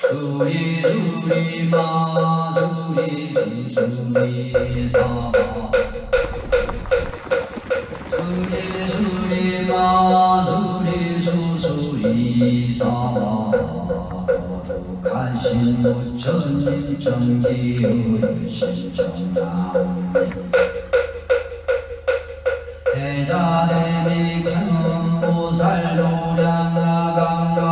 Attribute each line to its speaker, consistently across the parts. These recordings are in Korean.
Speaker 1: 수리 수리 마 수리 수수 대자대비 간원보살 노량아강가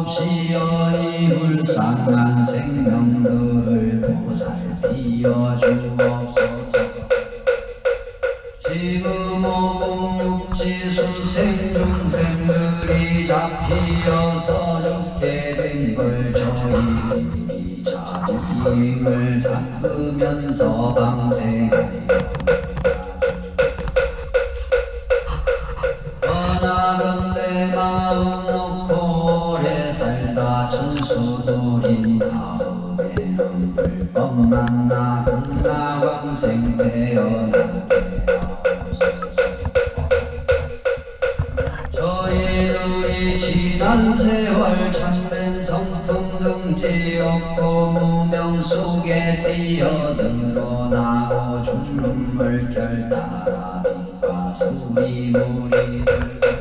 Speaker 1: 없이여이 불쌍한 생명들을 보살피어 주옵소서. 지금 오공육지 수생 중생들이 잡히어서 죽게 된 걸 저희 자기을 닦으면서 방생 금나광생 태어나게 하옵소서 저희들이 지난 세월 참된 성품 등지 없고 무명 속에 뛰어들어 나고 죽는 물결 따라 빛과 수리 무리들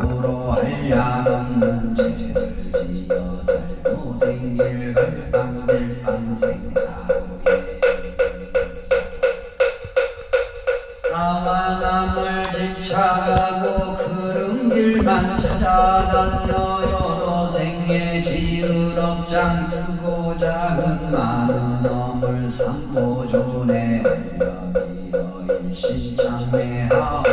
Speaker 1: 한량없는 죄를 지어 잘못된 길 걸방질방 생사후에. 나와 남을 집착하고 그런 길만 찾아다녀 여러 생에 지으럽장 크고 작은 많은 어물 삼보존에 올려 일신창매하옵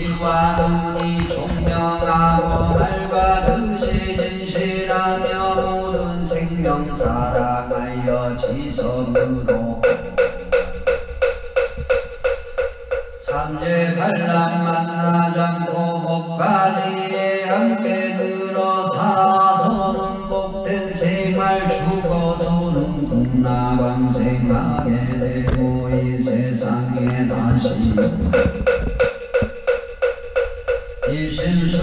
Speaker 1: 길과 눈이 총명하고 말과듯이 진실하며 모든 생명 사랑하여 지성으로. 산재 반란 만나지 않고 복까지에 함께 들어 살아서는 복된 생활 죽어서는 국나광생하게 되고 이 세상에 다시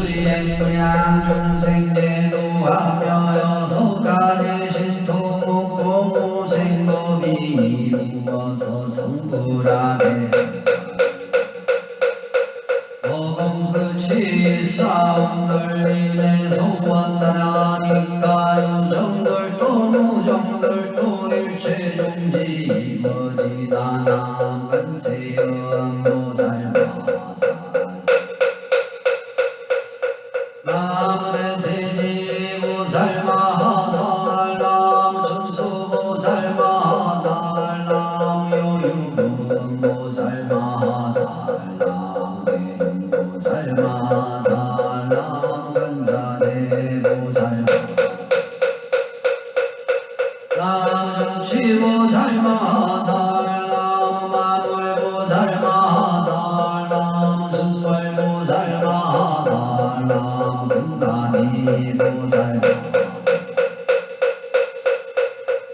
Speaker 1: 일신수행량 중생 제도하며 여섯 가지 신토 묵고 무생법이 이루어서 성불하게 오공 끝이 싸움들 인해 소원 따라니까 유정들도 무정들도 일체 중지 이거지다 남간세음 보살 남요유금 보살마살 남